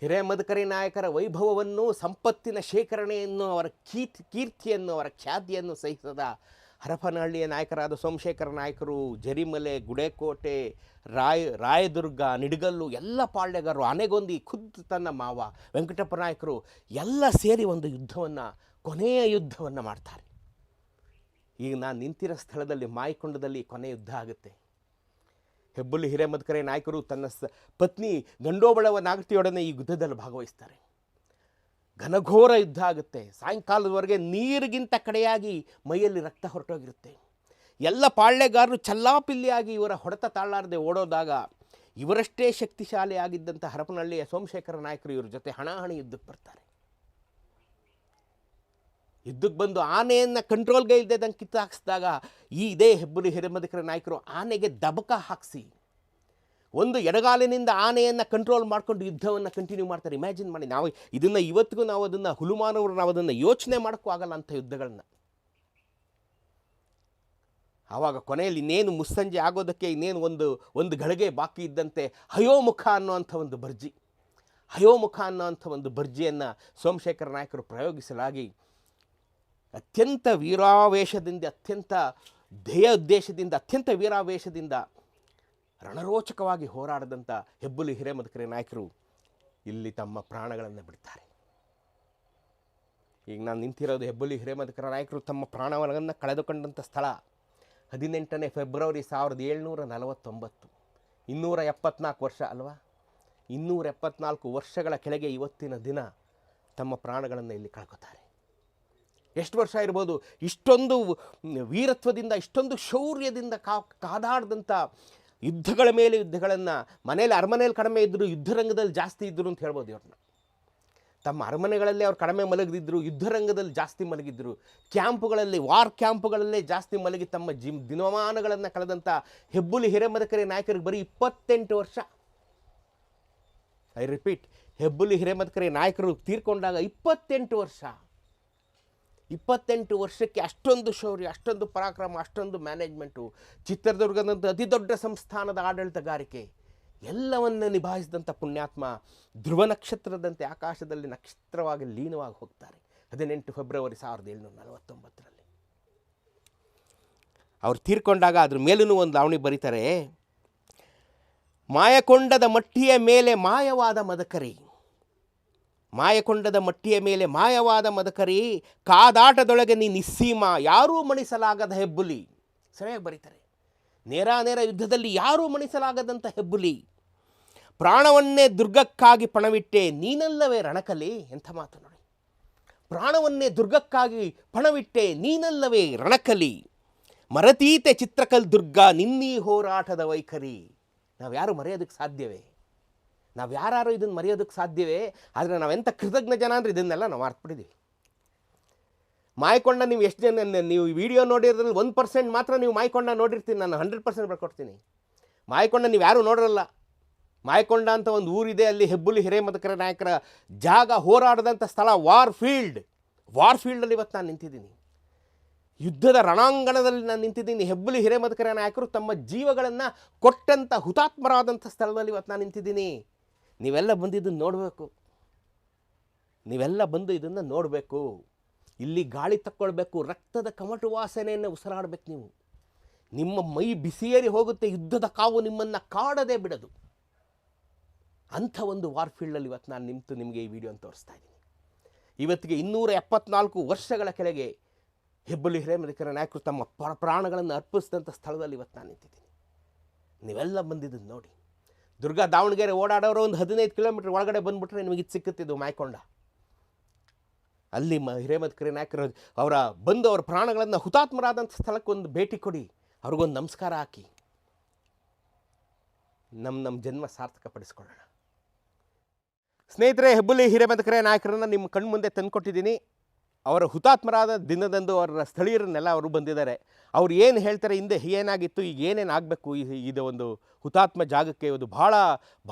ಹಿರೇಮದಕರಿ ನಾಯಕರ ವೈಭವವನ್ನು, ಸಂಪತ್ತಿನ ಶೇಖರಣೆಯನ್ನು, ಅವರ ಕೀರ್ತಿ, ಕೀರ್ತಿಯನ್ನು, ಅವರ ಖ್ಯಾತಿಯನ್ನು ಸಹಿಸದ ಹರಪನಹಳ್ಳಿಯ ನಾಯಕರಾದ ಸೋಮಶೇಖರ ನಾಯಕರು, ಜರಿಮಲೆ, ಗುಡೇಕೋಟೆ, ರಾಯ, ರಾಯದುರ್ಗ, ನಿಡಗಲ್ಲು ಎಲ್ಲ ಪಾಳ್ಯಗಾರರು, ಆನೆಗೊಂದಿ ಖುದ್ದು ತನ್ನ ಮಾವ, ವೆಂಕಟಪ್ಪ ನಾಯಕರು ಎಲ್ಲ ಸೇರಿ ಒಂದು ಯುದ್ಧವನ್ನು, ಕೊನೆಯ ಯುದ್ಧವನ್ನು ಮಾಡ್ತಾರೆ. ಈಗ ನಾನು ನಿಂತಿರೋ ಸ್ಥಳದಲ್ಲಿ, ಮಾಯಿಕೊಂಡದಲ್ಲಿ ಕೊನೆ ಯುದ್ಧ ಆಗುತ್ತೆ. ಹೆಬ್ಬುಲಿ ಹಿರೇಮದ್ಕರೆ ನಾಯಕರು ತನ್ನ ಪತ್ನಿ ಗಂಡೋಬಳವ ನಾಗತಿಯೊಡನೆ ಈ ಯುದ್ಧದಲ್ಲಿ ಭಾಗವಹಿಸ್ತಾರೆ. ಘನಘೋರ ಯುದ್ಧ ಆಗುತ್ತೆ. ಸಾಯಂಕಾಲದವರೆಗೆ ನೀರಿಗಿಂತ ಕಡೆಯಾಗಿ ಮೈಯಲ್ಲಿ ರಕ್ತ ಹೊರಟೋಗಿರುತ್ತೆ. ಎಲ್ಲ ಪಾಳ್ಯಗಾರರು ಚಲ್ಲಾಪಿಲ್ಲಿಯಾಗಿ ಇವರ ಹೊಡೆತ ತಾಳಾರದೆ ಓಡೋದಾಗ ಇವರಷ್ಟೇ ಶಕ್ತಿಶಾಲಿ ಆಗಿದ್ದಂಥ ಹರಪನಹಳ್ಳಿಯ ಸೋಮಶೇಖರ ನಾಯಕರು ಇವರ ಜೊತೆ ಹಣಾಹಣಿ ಯುದ್ಧಕ್ಕೆ ಬರ್ತಾರೆ. ಯುದ್ಧಕ್ಕೆ ಬಂದು ಆನೆಯನ್ನು ಕಂಟ್ರೋಲ್ಗೆ ಇಲ್ಲದಂಗೆ ಕಿತ್ತು ಹಾಕಿಸಿದಾಗ ಈ ಇದೇ ಹೆಬ್ಬುಲಿ ಹಿರೇಮದಿಕರ ನಾಯಕರು ಆನೆಗೆ ದಬಕ ಹಾಕಿಸಿ ಒಂದು ಎಡಗಾಲಿನಿಂದ ಆನೆಯನ್ನು ಕಂಟ್ರೋಲ್ ಮಾಡಿಕೊಂಡು ಯುದ್ಧವನ್ನು ಕಂಟಿನ್ಯೂ ಮಾಡ್ತಾರೆ. ಇಮ್ಯಾಜಿನ್ ಮಾಡಿ, ನಾವು ಇದನ್ನು ಇವತ್ತಿಗೂ ನಾವು ಅದನ್ನು ಹುಲುಮಾನವರು ನಾವು ಅದನ್ನು ಯೋಚನೆ ಮಾಡೋಕ್ಕೂ ಆಗಲ್ಲ ಅಂಥ ಯುದ್ಧಗಳನ್ನ. ಆವಾಗ ಕೊನೆಯಲ್ಲಿ ಇನ್ನೇನು ಮುಸ್ಸಂಜೆ ಆಗೋದಕ್ಕೆ ಇನ್ನೇನು ಒಂದು ಒಂದು ಗಳಿಗೆ ಬಾಕಿ ಇದ್ದಂತೆ ಹಯೋಮುಖ ಅನ್ನೋವಂಥ ಒಂದು ಬರ್ಜಿ ಹಯೋಮುಖ ಅನ್ನೋವಂಥ ಒಂದು ಬರ್ಜಿಯನ್ನು ಸೋಮಶೇಖರ ನಾಯಕರು ಪ್ರಯೋಗಿಸಲಾಗಿ ಅತ್ಯಂತ ವೀರಾವೇಶದಿಂದ, ಅತ್ಯಂತ ಧ್ಯೇಯ ಉದ್ದೇಶದಿಂದ, ಅತ್ಯಂತ ವೀರಾವೇಶದಿಂದ ರಣರೋಚಕವಾಗಿ ಹೋರಾಡದಂಥ ಹೆಬ್ಬುಲಿ ಹಿರೇಮದಕರೆ ನಾಯಕರು ಇಲ್ಲಿ ತಮ್ಮ ಪ್ರಾಣಗಳನ್ನು ಬಿಡ್ತಾರೆ. ಈಗ ನಾನು ನಿಂತಿರೋದು ಹೆಬ್ಬುಲಿ ಹಿರೇಮದಕರ ನಾಯಕರು ತಮ್ಮ ಪ್ರಾಣವನ್ನು ಕಳೆದುಕೊಂಡಂಥ ಸ್ಥಳ ಹದಿನೆಂಟನೇ ಫೆಬ್ರವರಿ ಸಾವಿರದ ಏಳ್ನೂರ ನಲವತ್ತೊಂಬತ್ತು. ಇನ್ನೂರ ಎಪ್ಪತ್ನಾಲ್ಕು ವರ್ಷ ಅಲ್ವಾ? ಇನ್ನೂರ ಎಪ್ಪತ್ನಾಲ್ಕು ವರ್ಷಗಳ ಕೆಳಗೆ ಇವತ್ತಿನ ದಿನ ತಮ್ಮ ಪ್ರಾಣಗಳನ್ನು ಇಲ್ಲಿ ಕಳ್ಕೊತಾರೆ. ಎಷ್ಟು ವರ್ಷ ಇರ್ಬೋದು? ಇಷ್ಟೊಂದು ವೀರತ್ವದಿಂದ, ಇಷ್ಟೊಂದು ಶೌರ್ಯದಿಂದ ಕಾ ಕಾದಾಡಿದಂಥ ಯುದ್ಧಗಳ ಮೇಲೆ ಯುದ್ಧಗಳನ್ನು ಮನೇಲಿ ಅರಮನೆಯಲ್ಲಿ ಕಡಿಮೆ ಇದ್ದರು ಯುದ್ಧರಂಗದಲ್ಲಿ ಜಾಸ್ತಿ ಇದ್ದರು ಅಂತ ಹೇಳ್ಬೋದು ಇವ್ರನ್ನ. ತಮ್ಮ ಅರಮನೆಗಳಲ್ಲಿ ಅವ್ರು ಕಡಿಮೆ ಮಲಗದಿದ್ದರು ಯುದ್ಧರಂಗದಲ್ಲಿ ಜಾಸ್ತಿ ಮಲಗಿದ್ದರು ಕ್ಯಾಂಪುಗಳಲ್ಲಿ, ವಾರ್ ಕ್ಯಾಂಪುಗಳಲ್ಲೇ ಜಾಸ್ತಿ ಮಲಗಿ ತಮ್ಮ ಜಿಮ್ ದಿನಮಾನಗಳನ್ನು ಕಳೆದಂಥ ಹೆಬ್ಬುಲಿ ಹಿರೇಮದಕರಿ ನಾಯಕರಿಗೆ ಬರೀ ಇಪ್ಪತ್ತೆಂಟು ವರ್ಷ. ಐ ರಿಪೀಟ್, ಹೆಬ್ಬುಲಿ ಹಿರೇಮದಕರಿ ನಾಯಕರು ತೀರ್ಕೊಂಡಾಗ ಇಪ್ಪತ್ತೆಂಟು ವರ್ಷ. ಇಪ್ಪತ್ತೆಂಟು ವರ್ಷಕ್ಕೆ ಅಷ್ಟೊಂದು ಶೌರ್ಯ, ಅಷ್ಟೊಂದು ಪರಾಕ್ರಮ, ಅಷ್ಟೊಂದು ಮ್ಯಾನೇಜ್ಮೆಂಟು, ಚಿತ್ರದುರ್ಗದಂಥ ಅತಿ ದೊಡ್ಡ ಸಂಸ್ಥಾನದ ಆಡಳಿತಗಾರಿಕೆ, ಎಲ್ಲವನ್ನು ನಿಭಾಯಿಸಿದಂಥ ಪುಣ್ಯಾತ್ಮ ಧ್ರುವ ನಕ್ಷತ್ರದಂತೆ ಆಕಾಶದಲ್ಲಿ ನಕ್ಷತ್ರವಾಗಿ ಲೀನವಾಗಿ ಹೋಗ್ತಾರೆ. ಹದಿನೆಂಟು ಫೆಬ್ರವರಿ ಸಾವಿರದ ಏಳ್ನೂರ ನಲವತ್ತೊಂಬತ್ತರಲ್ಲಿ. ಅವ್ರು ತೀರ್ಕೊಂಡಾಗ ಅದ್ರ ಮೇಲೂ ಒಂದು ಲಾವಣಿ ಬರೀತಾರೆ, ಮಾಯಕೊಂಡದ ಮಟ್ಟಿಯ ಮೇಲೆ ಮಾಯವಾದ ಮದಕರಿ ಮಾಯಕೊಂಡದ ಮಟ್ಟಿಯ ಮೇಲೆ ಮಾಯವಾದ ಮದಕರಿ, ಕಾದಾಟದೊಳಗೆ ನೀ ನಿಸ್ಸೀಮ, ಯಾರೂ ಮಣಿಸಲಾಗದ ಹೆಬ್ಬುಲಿ. ಸರಿಯಾಗಿ ಬರೀತಾರೆ. ನೇರ ನೇರ ಯುದ್ಧದಲ್ಲಿ ಯಾರೂ ಮಣಿಸಲಾಗದಂಥ ಹೆಬ್ಬುಲಿ. ಪ್ರಾಣವನ್ನೇ ದುರ್ಗಕ್ಕಾಗಿ ಪಣವಿಟ್ಟೆ ನೀನಲ್ಲವೇ ರಣಕಲಿ? ಎಂಥ ಮಾತು ನೋಡಿ. ಪ್ರಾಣವನ್ನೇ ದುರ್ಗಕ್ಕಾಗಿ ಪಣವಿಟ್ಟೆ ನೀನಲ್ಲವೇ ರಣಕಲಿ? ಮರತೀತೆ ಚಿತ್ರಕಲ್ ದುರ್ಗ, ನಿನ್ನೀ ಹೋರಾಟದ ವೈಖರಿ. ನಾವು ಯಾರು ಮರೆಯೋದಕ್ಕೆ ಸಾಧ್ಯವೇ? ನಾವು ಯಾರು ಇದನ್ನು ಮರೆಯೋದಕ್ಕೆ ಸಾಧ್ಯವೇ? ಆದರೆ ನಾವೆಂಥ ಕೃತಜ್ಞ ಜನ ಅಂದರೆ ಇದನ್ನೆಲ್ಲ ನಾವು ಮರ್ತ್ಬಿಟ್ಟಿದ್ದೀವಿ ಮಾಯ್ಕೊಂಡ ನೀವು ಎಷ್ಟು ಜನ ನೀವು ವಿಡಿಯೋ ನೋಡಿರೋದ್ರಲ್ಲಿ ಒಂದು ಪರ್ಸೆಂಟ್ ಮಾತ್ರ ನೀವು ಮಾಯ್ಕೊಂಡ ನೋಡಿರ್ತೀನಿ, ನಾನು ಹಂಡ್ರೆಡ್ ಪರ್ಸೆಂಟ್ ಬರ್ಕೊಡ್ತೀನಿ. ಮಾಯ್ಕೊಂಡ ನೀವು ಯಾರೂ ನೋಡಿರಲ್ಲ. ಮಾಯ್ಕೊಂಡ ಅಂತ ಒಂದು ಊರಿದೆ, ಅಲ್ಲಿ ಹೆಬ್ಬುಲಿ ಹಿರೇಮದಕರ ನಾಯಕರ ಜಾಗ ಹೋರಾಡದಂಥ ಸ್ಥಳ ವಾರ್ ಫೀಲ್ಡ್ ವಾರ್ ಫೀಲ್ಡಲ್ಲಿ ಇವತ್ತು ನಾನು ನಿಂತಿದ್ದೀನಿ. ಯುದ್ಧದ ರಣಾಂಗಣದಲ್ಲಿ ನಾನು ನಿಂತಿದ್ದೀನಿ. ಹೆಬ್ಬುಲಿ ಹಿರೇಮದಕರ ನಾಯಕರು ತಮ್ಮ ಜೀವಗಳನ್ನು ಕೊಟ್ಟಂಥ ಹುತಾತ್ಮರಾದಂಥ ಸ್ಥಳದಲ್ಲಿ ಇವತ್ತು ನಾನು ನಿಂತಿದ್ದೀನಿ. ನೀವೆಲ್ಲ ಬಂದು ಇದನ್ನು ನೋಡಬೇಕು. ನೀವೆಲ್ಲ ಬಂದು ಇದನ್ನು ನೋಡಬೇಕು. ಇಲ್ಲಿ ಗಾಳಿ ತಕ್ಕೊಳ್ಬೇಕು, ರಕ್ತದ ಕಮಟು ವಾಸನೆಯನ್ನು ಉಸಿರಾಡಬೇಕು ನೀವು. ನಿಮ್ಮ ಮೈ ಬಿಸಿಯೇರಿ ಹೋಗುತ್ತೆ, ಯುದ್ಧದ ಕಾವು ನಿಮ್ಮನ್ನು ಕಾಡದೇ ಬಿಡದು. ಅಂಥ ಒಂದು ವಾರ್ಫೀಲ್ಡಲ್ಲಿ ಇವತ್ತು ನಾನು ನಿಂತು ನಿಮಗೆ ಈ ವಿಡಿಯೋನ ತೋರಿಸ್ತಾ ಇದ್ದೀನಿ. ಇವತ್ತಿಗೆ ಇನ್ನೂರ ಎಪ್ಪತ್ನಾಲ್ಕು ವರ್ಷಗಳ ಕೆಳಗೆ ಹೆಬ್ಬಳ್ಳಿ ಹಿರೇಮಧಿಕರ ನಾಯಕರು ತಮ್ಮ ಪ್ರಾಣಗಳನ್ನು ಅರ್ಪಿಸಿದಂಥ ಸ್ಥಳದಲ್ಲಿ ಇವತ್ತು ನಾನು ನಿಂತಿದ್ದೀನಿ. ನೀವೆಲ್ಲ ಬಂದಿದ್ದನ್ನು ನೋಡಿ. ದುರ್ಗಾ ದಾವಣಗೆರೆ ಓಡಾಡೋರು ಒಂದು ಹದಿನೈದು ಕಿಲೋಮೀಟ್ರ್ ಒಳಗಡೆ ಬಂದುಬಿಟ್ರೆ ನಿಮಗೆ ಇದು ಸಿಕ್ಕುತ್ತಿದ್ದು ಮಾಯ್ಕೊಂಡ. ಅಲ್ಲಿ ಮ ಹಿರೇಮಧಿಕರಿ ನಾಯಕರು ಅವರ ಬಂದು ಅವರ ಪ್ರಾಣಗಳನ್ನು ಹುತಾತ್ಮರಾದಂಥ ಸ್ಥಳಕ್ಕೆ ಒಂದು ಭೇಟಿ ಕೊಡಿ. ಅವ್ರಿಗೊಂದು ನಮಸ್ಕಾರ ಹಾಕಿ. ನಮ್ಮ ನಮ್ಮ ಜನ್ಮ ಸಾರ್ಥಕಪಡಿಸ್ಕೊಳ್ಳೋಣ. ಸ್ನೇಹಿತರೆ ಹೆಬ್ಬುಲಿ ಹಿರೇಮದಕರೆ ನಾಯಕರನ್ನು ನಿಮ್ಮ ಕಣ್ಮುಂದೆ ತಂದುಕೊಟ್ಟಿದ್ದೀನಿ. ಅವರ ಹುತಾತ್ಮರಾದ ದಿನದಂದು ಅವರ ಸ್ಥಳೀಯರನ್ನೆಲ್ಲ ಅವರು ಬಂದಿದ್ದಾರೆ. ಅವ್ರು ಏನು ಹೇಳ್ತಾರೆ ಹಿಂದೆ ಏನಾಗಿತ್ತು ಈಗ ಏನೇನು ಆಗಬೇಕು ಇದು ಒಂದು ಹುತಾತ್ಮ ಜಾಗಕ್ಕೆ ಇದು ಭಾಳ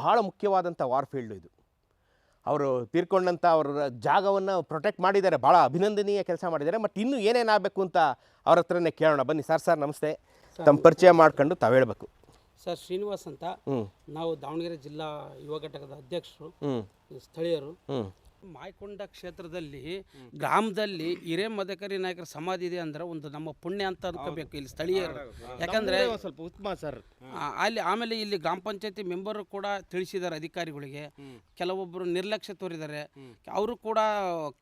ಭಾಳ ಮುಖ್ಯವಾದಂಥ ವಾರ್ಫೀಲ್ಡು ಇದು. ಅವರು ತೀರ್ಕೊಂಡಂಥ ಅವರ ಜಾಗವನ್ನು ಪ್ರೊಟೆಕ್ಟ್ ಮಾಡಿದ್ದಾರೆ ಭಾಳ ಅಭಿನಂದನೀಯ ಕೆಲಸ ಮಾಡಿದ್ದಾರೆ ಮತ್ತು ಇನ್ನೂ ಏನೇನಾಗಬೇಕು ಅಂತ ಅವ್ರ ಹತ್ರನೇ ಕೇಳೋಣ. ಬನ್ನಿ ಸರ್ ಸರ್ ನಮಸ್ತೆ. ತಮ್ಮ ಪರಿಚಯ ಮಾಡ್ಕೊಂಡು ತಾವು ಹೇಳಬೇಕು. ಸರ್ ಶ್ರೀನಿವಾಸ್ ಅಂತ. ಹ್ಞೂ ನಾವು ದಾವಣಗೆರೆ ಜಿಲ್ಲಾ ಯುವ ಘಟಕದ ಅಧ್ಯಕ್ಷರು ಸ್ಥಳೀಯರು. ಹ್ಞೂ ಮಾಯಕೊಂಡ ಕ್ಷೇತ್ರದಲ್ಲಿ ಗ್ರಾಮದಲ್ಲಿ ಹಿರೇಮದಕರಿ ನಾಯಕರ ಸಮಾಧಿ ಇದೆ ಅಂದ್ರೆ ಒಂದು ನಮ್ಮ ಪುಣ್ಯ ಅಂತ ಅನ್ಕೋಬೇಕು ಇಲ್ಲಿ ಸ್ಥಳೀಯರು. ಯಾಕಂದ್ರೆ ಸ್ವಲ್ಪ ಉತ್ತಮ ಸರ್. ಅಲ್ಲಿ ಆಮೇಲೆ ಇಲ್ಲಿ ಗ್ರಾಮ ಪಂಚಾಯತಿ ಮೆಂಬರು ಕೂಡ ತಿಳಿಸಿದ್ದಾರೆ ಅಧಿಕಾರಿಗಳಿಗೆ. ಕೆಲವೊಬ್ಬರು ನಿರ್ಲಕ್ಷ್ಯ ತೋರಿದ್ದಾರೆ. ಅವರು ಕೂಡ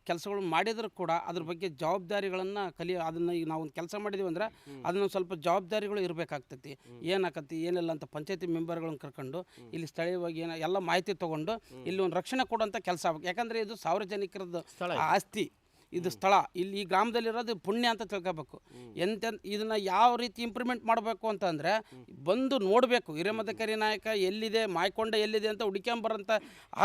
ಕೆಲಸಗಳು ಮಾಡಿದ್ರು ಕೂಡ ಅದ್ರ ಬಗ್ಗೆ ಜವಾಬ್ದಾರಿಗಳನ್ನು ಕಲಿ ಅದನ್ನು ಈಗ ನಾವು ಒಂದು ಕೆಲಸ ಮಾಡಿದೀವಿ ಅಂದ್ರೆ ಅದನ್ನ ಸ್ವಲ್ಪ ಜವಾಬ್ದಾರಿಗಳು ಇರಬೇಕಾಗ್ತೈತಿ. ಏನಾಕತಿ ಏನಿಲ್ಲ ಅಂತ ಪಂಚಾಯತಿ ಮೆಂಬರ್ಗಳನ್ನ ಕರ್ಕೊಂಡು ಇಲ್ಲಿ ಸ್ಥಳೀಯವಾಗಿ ಏನ ಎಲ್ಲ ಮಾಹಿತಿ ತಗೊಂಡು ಇಲ್ಲಿ ಒಂದು ರಕ್ಷಣೆ ಕೊಡುವಂಥ ಕೆಲಸ ಆಗ್ಬೇಕು. ಯಾಕಂದರೆ ಇದು ಸಾರ್ವಜನಿಕರದ್ದು ಆಸ್ತಿ ಇದು ಸ್ಥಳ. ಇಲ್ಲಿ ಈ ಗ್ರಾಮದಲ್ಲಿರೋದು ಪುಣ್ಯ ಅಂತ ತಿಳ್ಕೊಬೇಕು. ಎಂತ ಇದನ್ನ ಯಾವ ರೀತಿ ಇಂಪ್ರೂವ್ಮೆಂಟ್ ಮಾಡಬೇಕು ಅಂತಂದರೆ ಬಂದು ನೋಡಬೇಕು. ಹಿರೇಮದಕರಿ ನಾಯಕ ಎಲ್ಲಿದೆ ಮಾಯ್ಕೊಂಡ ಎಲ್ಲಿದೆ ಅಂತ ಹುಡುಕ್ಯಾಂಬರಂತ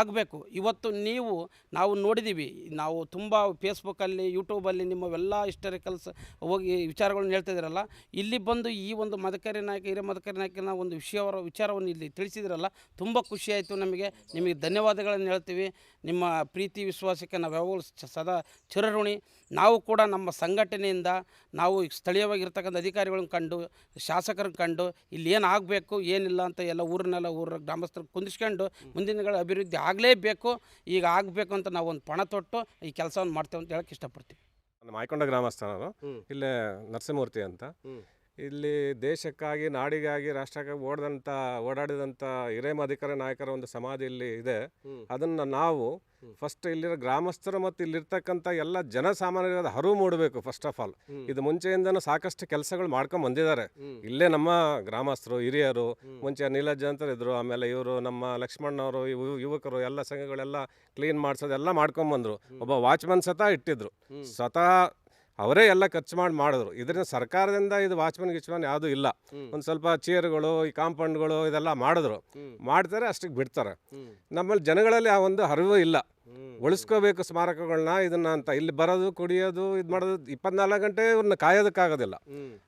ಆಗಬೇಕು. ಇವತ್ತು ನೀವು ನಾವು ನೋಡಿದ್ದೀವಿ ನಾವು ತುಂಬ ಫೇಸ್ಬುಕ್ಕಲ್ಲಿ ಯೂಟ್ಯೂಬಲ್ಲಿ ನಿಮ್ಮವೆಲ್ಲ ಹಿಸ್ಟಾರಿಕಲ್ಸ್ ಹೋಗಿ ವಿಚಾರಗಳನ್ನ ಹೇಳ್ತಾ ಇದ್ದೀರಲ್ಲ ಇಲ್ಲಿ ಬಂದು ಈ ಒಂದು ಮದಕರಿ ನಾಯಕ ಹಿರೇ ಮದಕರಿ ನಾಯಕನ ಒಂದು ವಿಷಯವರ ವಿಚಾರವನ್ನು ಇಲ್ಲಿ ತಿಳಿಸಿದ್ರಲ್ಲ. ತುಂಬ ಖುಷಿ ಆಯಿತು ನಮಗೆ. ನಿಮಗೆ ಧನ್ಯವಾದಗಳನ್ನು ಹೇಳ್ತೀವಿ. ನಿಮ್ಮ ಪ್ರೀತಿ ವಿಶ್ವಾಸಕ್ಕೆ ನಾವು ಯಾವಾಗಲೂ ಸದಾ ಚಿರಋಣಿ. ನಾವು ಕೂಡ ನಮ್ಮ ಸಂಘಟನೆಯಿಂದ ನಾವು ಸ್ಥಳೀಯವಾಗಿರ್ತಕ್ಕಂಥ ಅಧಿಕಾರಿಗಳನ್ನ ಕಂಡು ಶಾಸಕರನ್ನ ಕಂಡು ಇಲ್ಲಿ ಏನು ಆಗಬೇಕು ಏನಿಲ್ಲ ಅಂತ ಎಲ್ಲ ಊರನ್ನೆಲ್ಲ ಊರ ಗ್ರಾಮಸ್ಥರು ಕುಂದಿಸ್ಕೊಂಡು ಮುಂದಿನ ದಿನಗಳ ಅಭಿವೃದ್ಧಿ ಆಗಲೇಬೇಕು. ಈಗ ಆಗಬೇಕು ಅಂತ ನಾವು ಒಂದು ಪಣ ತೊಟ್ಟು ಈ ಕೆಲಸವನ್ನು ಮಾಡ್ತೇವೆ ಅಂತ ಹೇಳಕ್ಕೆ ಇಷ್ಟಪಡ್ತೀವಿ. ಮಾಯಕೊಂಡ ಮಾಯ್ಕೊಂಡ ಗ್ರಾಮಸ್ಥ ನಾನು ಇಲ್ಲೇ ನರಸಿಂಹಮೂರ್ತಿ ಅಂತ. ಇಲ್ಲಿ ದೇಶಕ್ಕಾಗಿ ನಾಡಿಗಾಗಿ ರಾಷ್ಟ್ರಕ್ಕಾಗಿ ಓಡಾಡಿದಂತ ಓಡಾಡಿದಂಥ ಹಿರೇಮಧಿಕಾರಿ ನಾಯಕರ ಒಂದು ಸಮಾಧಿ ಇಲ್ಲಿ ಇದೆ. ಅದನ್ನ ನಾವು ಫಸ್ಟ್ ಇಲ್ಲಿರೋ ಗ್ರಾಮಸ್ಥರು ಮತ್ತು ಇಲ್ಲಿರ್ತಕ್ಕಂಥ ಎಲ್ಲ ಜನಸಾಮಾನ್ಯರ ಹರಿವು ಮೂಡಬೇಕು ಫಸ್ಟ್ ಆಫ್ ಆಲ್ ಇದು ಮುಂಚೆಯಿಂದನೂ ಸಾಕಷ್ಟು ಕೆಲಸಗಳು ಮಾಡ್ಕೊಂಡು ಬಂದಿದ್ದಾರೆ. ಇಲ್ಲೇ ನಮ್ಮ ಗ್ರಾಮಸ್ಥರು ಹಿರಿಯರು ಮುಂಚೆ ನೀಲಜ್ಜ ಅಂತ ಇದ್ರು ಆಮೇಲೆ ಇವರು ನಮ್ಮ ಲಕ್ಷ್ಮಣ್ಣವರು ಇವು ಯುವಕರು ಎಲ್ಲ ಸಂಘಗಳೆಲ್ಲ ಕ್ಲೀನ್ ಮಾಡಿಸೋದೆಲ್ಲ ಮಾಡ್ಕೊಂಬಂದ್ರು ಒಬ್ಬ ವಾಚ್ಮನ್ ಸತ ಇಟ್ಟಿದ್ರು. ಸ್ವತಃ ಅವರೇ ಎಲ್ಲ ಖರ್ಚು ಮಾಡಿ ಮಾಡಿದ್ರು. ಇದರಿಂದ ಸರ್ಕಾರದಿಂದ ಇದು ವಾಚ್ಮನ್ ಗಿಚ್ಮನ್ ಯಾವುದೂ ಇಲ್ಲ. ಒಂದು ಸ್ವಲ್ಪ ಚೇರ್ಗಳು ಈ ಕಾಂಪೌಂಡ್ಗಳು ಇದೆಲ್ಲ ಮಾಡಿದ್ರು. ಮಾಡ್ತಾರೆ ಅಷ್ಟಕ್ಕೆ ಬಿಡ್ತಾರೆ. ನಮ್ಮಲ್ಲಿ ಜನಗಳಲ್ಲಿ ಆ ಒಂದು ಅರಿವು ಇಲ್ಲ. ಉಳಿಸ್ಕೋಬೇಕು ಸ್ಮಾರಕಗಳನ್ನ ಇದನ್ನ ಅಂತ. ಇಲ್ಲಿ ಬರೋದು ಕುಡಿಯೋದು ಇದು ಮಾಡೋದು ಇಪ್ಪತ್ನಾಲ್ಕು ಗಂಟೆ ಇವ್ರನ್ನ ಕಾಯೋದಕ್ಕಾಗೋದಿಲ್ಲ.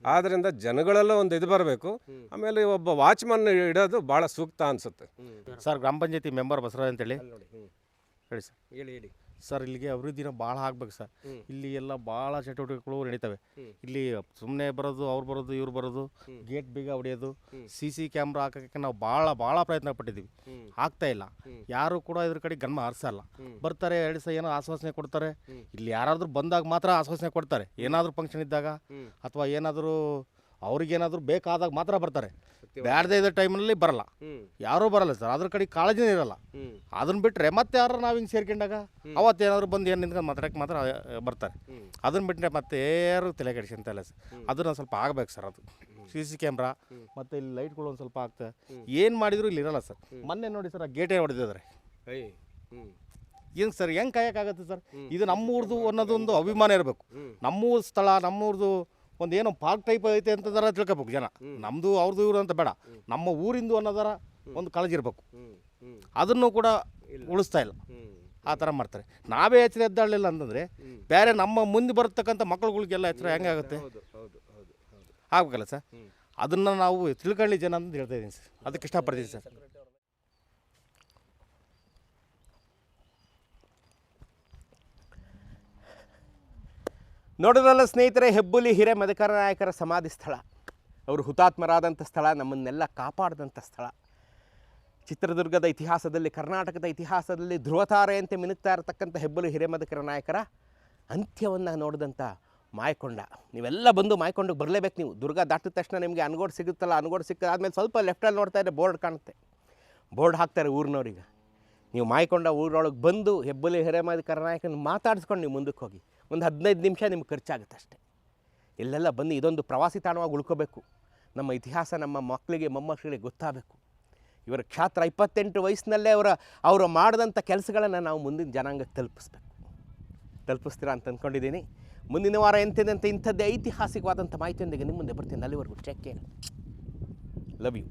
ಆದ್ದರಿಂದ ಜನಗಳೆಲ್ಲ ಒಂದು ಇದು ಬರಬೇಕು. ಆಮೇಲೆ ಒಬ್ಬ ವಾಚ್ಮನ್ ಇಡೋದು ಭಾಳ ಸೂಕ್ತ ಅನಿಸುತ್ತೆ. ಸರ್ ಗ್ರಾಮ ಪಂಚಾಯತಿ ಮೆಂಬರ್ ಬಸವರಾಜ್ ಅಂತೇಳಿ. ಹೇಳಿ ಸರ್. ಹೇಳಿ ಹೇಳಿ. ಸರ್ ಇಲ್ಲಿಗೆ ಅಭಿವೃದ್ಧಿನ ಭಾಳ ಆಗ್ಬೇಕು ಸರ್. ಇಲ್ಲಿ ಎಲ್ಲ ಭಾಳ ಚಟುವಟಿಕೆಗಳು ನಡೀತವೆ. ಇಲ್ಲಿ ಸುಮ್ಮನೆ ಬರೋದು ಅವ್ರು ಬರೋದು ಇವ್ರು ಬರೋದು ಗೇಟ್ ಬೀಗ ಹೊಡೆಯೋದು ಸಿ ಸಿ ಕ್ಯಾಮ್ರಾ ಹಾಕೋಕ್ಕೆ ನಾವು ಭಾಳ ಭಾಳ ಪ್ರಯತ್ನ ಪಟ್ಟಿದ್ದೀವಿ. ಆಗ್ತಾ ಇಲ್ಲ. ಯಾರು ಕೂಡ ಇದ್ರ ಕಡೆ ಗಮನ ಹರಿಸಲ್ಲ. ಬರ್ತಾರೆ ಎರಡು ಸಹ ಏನೋ ಆಶ್ವಾಸನೆ ಕೊಡ್ತಾರೆ. ಇಲ್ಲಿ ಯಾರಾದರೂ ಬಂದಾಗ ಮಾತ್ರ ಆಶ್ವಾಸನೆ ಕೊಡ್ತಾರೆ. ಏನಾದರೂ ಫಂಕ್ಷನ್ ಇದ್ದಾಗ ಅಥವಾ ಏನಾದರೂ ಅವ್ರಿಗೇನಾದರೂ ಬೇಕಾದಾಗ ಮಾತ್ರ ಬರ್ತಾರೆ. ಬ್ಯಾಡದೇ ಇದ್ದ ಟೈಮ್ನಲ್ಲಿ ಬರಲ್ಲ. ಯಾರೂ ಬರಲ್ಲ ಸರ್. ಅದ್ರ ಕಡೆ ಕಾಳಜಿನೇ ಇರಲ್ಲ. ಅದನ್ನ ಬಿಟ್ಟರೆ ಮತ್ತೆ ಯಾರು ನಾವು ಹಿಂಗೆ ಸೇರ್ಕೊಂಡಾಗ? ಅವತ್ತೇನಾದ್ರು ಬಂದು ಏನು ನಿಂತ್ಕೊಂಡು ಮಾತಾಡಕ್ಕೆ ಮಾತ್ರ ಬರ್ತಾರೆ. ಅದನ್ನ ಬಿಟ್ಟರೆ ಮತ್ತೆ ಯಾರು ತಲೆ ಕೆಡಿಸ್ಕೊಂತ ಇಲ್ಲ ಸರ್. ಅದನ್ನ ಸ್ವಲ್ಪ ಆಗ್ಬೇಕು ಸರ್ ಅದು. ಸಿ ಸಿ ಕ್ಯಾಮ್ರಾ ಮತ್ತು ಇಲ್ಲಿ ಲೈಟ್ಗಳು ಒಂದು ಸ್ವಲ್ಪ ಆಗ್ತದೆ ಏನು ಮಾಡಿದ್ರು ಇಲ್ಲಿ ಇರಲ್ಲ ಸರ್. ಮೊನ್ನೆ ನೋಡಿ ಸರ್ ಆ ಗೇಟೇ ಹೊಡೆದಿದ್ದಾರೆ ಏನು ಸರ್ ಹೆಂಗೆ ಕಾಯಕ್ಕಾಗತ್ತೆ ಸರ್? ಇದು ನಮ್ಮೂರ್ದು ಅನ್ನೋದೊಂದು ಅಭಿಮಾನ ಇರಬೇಕು. ನಮ್ಮೂರು ಸ್ಥಳ ನಮ್ಮೂರ್ದು ಒಂದು ಏನೋ ಪಾರ್ಕ್ ಟೈಪ್ ಐತೆ ಅಂತದಾರ ತಿಳ್ಕೊಬೇಕು ಜನ. ನಮ್ಮದು ಅವ್ರದ್ದು ಇವ್ರು ಅಂತ ಬೇಡ. ನಮ್ಮ ಊರಿಂದು ಅನ್ನೋದರ ಒಂದು ಕಾಳಜಿ ಇರಬೇಕು. ಅದನ್ನು ಕೂಡ ಉಳಿಸ್ತಾ ಇಲ್ಲ. ಆ ಥರ ಮಾಡ್ತಾರೆ. ನಾವೇ ಎಚ್ಚರ ಎದ್ದಾಳಲಿಲ್ಲ ಅಂತಂದರೆ ಬೇರೆ ನಮ್ಮ ಮುಂದೆ ಬರ್ತಕ್ಕಂಥ ಮಕ್ಳುಗಳಿಗೆಲ್ಲ ಎಚ್ಚರ ಹೆಂಗಾಗುತ್ತೆ ಆಗಬೇಕಲ್ಲ ಸರ್? ಅದನ್ನು ನಾವು ತಿಳ್ಕೊಳ್ಳಿ ಜನ ಅಂತ ಹೇಳ್ತಾ ಇದ್ದೀನಿ ಸರ್. ಅದಕ್ಕೆ ಇಷ್ಟಪಡ್ತೀನಿ ಸರ್. ನೋಡಿದ್ರಲ್ಲ ಸ್ನೇಹಿತರೆ, ಹೆಬ್ಬುಲಿ ಹಿರೆ ಮಧುಕರ ನಾಯಕರ ಸಮಾಧಿ ಸ್ಥಳ. ಅವರು ಹುತಾತ್ಮರಾದಂಥ ಸ್ಥಳ, ನಮ್ಮನ್ನೆಲ್ಲ ಕಾಪಾಡಿದಂಥ ಸ್ಥಳ. ಚಿತ್ರದುರ್ಗದ ಇತಿಹಾಸದಲ್ಲಿ, ಕರ್ನಾಟಕದ ಇತಿಹಾಸದಲ್ಲಿ ಧ್ರುವತಾರೆಯಂತೆ ಮಿನುಗ್ತಾ ಇರತಕ್ಕಂಥ ಹೆಬ್ಬುಲಿ ಹಿರೇಮದಕರ ನಾಯಕರ ಅಂತ್ಯವನ್ನು ನೋಡಿದಂಥ ಮಾಯಕೊಂಡ. ನೀವೆಲ್ಲ ಬಂದು ಮಾಯಕೊಂಡಕ್ಕೆ ಬರಲೇಬೇಕು ನೀವು. ದುರ್ಗ ದಾಟಿದ ತಕ್ಷಣ ನಿಮಗೆ ಅನ್ಗೋಡ್ ಸಿಗುತ್ತಲ್ಲ, ಅನ್ಗೋಡ್ ಸಿಕ್ಕ ಆದಮೇಲೆ ಸ್ವಲ್ಪ ಲೆಫ್ಟಲ್ಲಿ ನೋಡ್ತಾ ಇದ್ದರೆ ಬೋರ್ಡ್ ಕಾಣುತ್ತೆ. ಬೋರ್ಡ್ ಹಾಕ್ತಾರೆ ಊರಿನವ್ರಿಗೆ. ನೀವು ಮಾಯಕೊಂಡ ಊರೊಳಗೆ ಬಂದು ಹೆಬ್ಬುಲಿ ಹಿರೇಮದಕರ ನಾಯಕನ ಮಾತಾಡಿಸ್ಕೊಂಡು ನೀವು ಮುಂದಕ್ಕೆ ಹೋಗಿ. ಒಂದು ಹದಿನೈದು ನಿಮಿಷ ನಿಮ್ಗೆ ಖರ್ಚಾಗುತ್ತೆ ಅಷ್ಟೇ. ಇಲ್ಲೆಲ್ಲ ಬನ್ನಿ, ಇದೊಂದು ಪ್ರವಾಸಿ ತಾಣವಾಗಿ ಉಳ್ಕೋಬೇಕು. ನಮ್ಮ ಇತಿಹಾಸ, ನಮ್ಮ ಮಕ್ಕಳಿಗೆ, ಮೊಮ್ಮಕ್ಕಳಿಗೆ ಗೊತ್ತಾಗಬೇಕು. ಇವರ ಕ್ಷಾತ್ರ ಇಪ್ಪತ್ತೆಂಟು ವಯಸ್ಸಿನಲ್ಲೇ ಅವರ, ಅವರು ಮಾಡಿದಂಥ ಕೆಲಸಗಳನ್ನು ನಾವು ಮುಂದಿನ ಜನಾಂಗಕ್ಕೆ ತಲುಪಿಸ್ಬೇಕು. ತಲುಪಿಸ್ತೀರಾ ಅಂತ ಅಂದ್ಕೊಂಡಿದ್ದೀನಿ ಮುಂದಿನ ವಾರ ಎಂತೆಂದಂತೆ ಇಂಥದ್ದೇ ಐತಿಹಾಸಿಕವಾದಂಥ ಮಾಹಿತಿಯೊಂದಿಗೆ ನಿಮ್ಮ ಮುಂದೆ ಬರ್ತೀನಿ. ಅಲ್ಲಿವರೆಗೂ ಚೆಕ್ ಏನು ಲವ್ ಯು